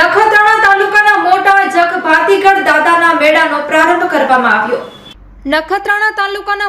નખત્રાણા તાલુકાના મોટા જગભાતીગઢ દાદાના મેળાનો પ્રારંભ કરવામાં આવ્યો. નખત્રાણા તાલુકાના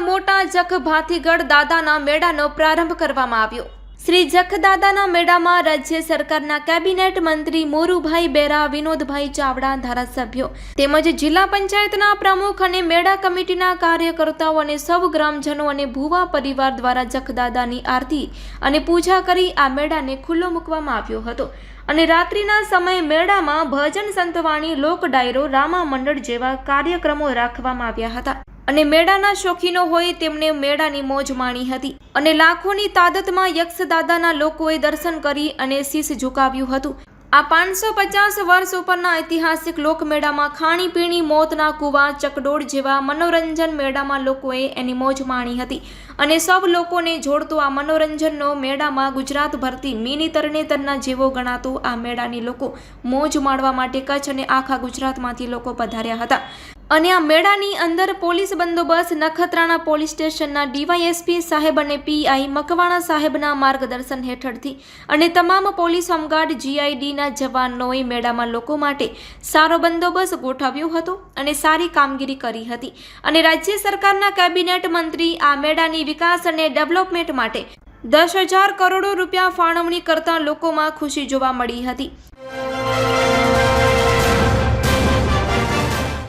દાદાના મેળામાં રાજ્ય સરકારના કેબિનેટ મંત્રી મોરુભાઈ બેરા, વિનોદભાઈ ચાવડા, ધારાસભ્યો તેમજ જિલ્લા પંચાયતના પ્રમુખ અને મેળા કમિટીના કાર્યકર્તાઓ અને સૌ ગ્રામજનો અને ભુવા પરિવાર દ્વારા જખદાદાની આરતી અને પૂજા કરી આ મેળાને ખુલ્લો મૂકવામાં આવ્યો હતો. અને રાત્રિના સમયે મેળામાં ભજન સંતવાણી, લોક ડાયરો, રામા મંડળ જેવા કાર્યક્રમો રાખવામાં આવ્યા હતા. અને મેળાના શોખીનો હોય તેમને મેળાની મોજ માણી હતી. અને લાખોની તાદતમાં યક્ષદાદાના લોકોએ દર્શન કરી અને શીશ ઝુકાવ્યું હતું. આ પાંચસો પચાસ વર્ષ ઉપરના ઐતિહાસિક લોકમેળામાં ખાણીપીણી, મોતના કુવા, ચકડોળ જેવા મનોરંજન મેળામાં લોકોએ એની મોજ માણી હતી. અને સૌ લોકોને જોડતો આ મનોરંજનનો મેળામાં ગુજરાત ભરતી મિની તરણેતરના જેવો ગણાતો આ મેળાની લોકો મોજ માણવા માટે કચ્છ અને આખા ગુજરાતમાંથી લોકો પધાર્યા હતા. અને આ મેળાની અંદર પોલીસ બંદોબસ્ત નખત્રાણા પોલીસ સ્ટેશનના ડીવાયએસપી સાહેબ અને પીઆઈ મકવાણા સાહેબના માર્ગદર્શન હેઠળથી અને તમામ પોલીસ હોમગાર્ડ જીઆઈડીના જવાનોએ મેળામાં લોકો માટે સારો બંદોબસ્ત ગોઠવ્યો હતો અને સારી કામગીરી કરી હતી. અને રાજ્ય સરકારના કેબિનેટ મંત્રી આ મેળાની વિકાસ અને ડેવલપમેન્ટ માટે દસ હજાર કરોડો રૂપિયા ફાળવણી કરતા લોકોમાં ખુશી જોવા મળી હતી.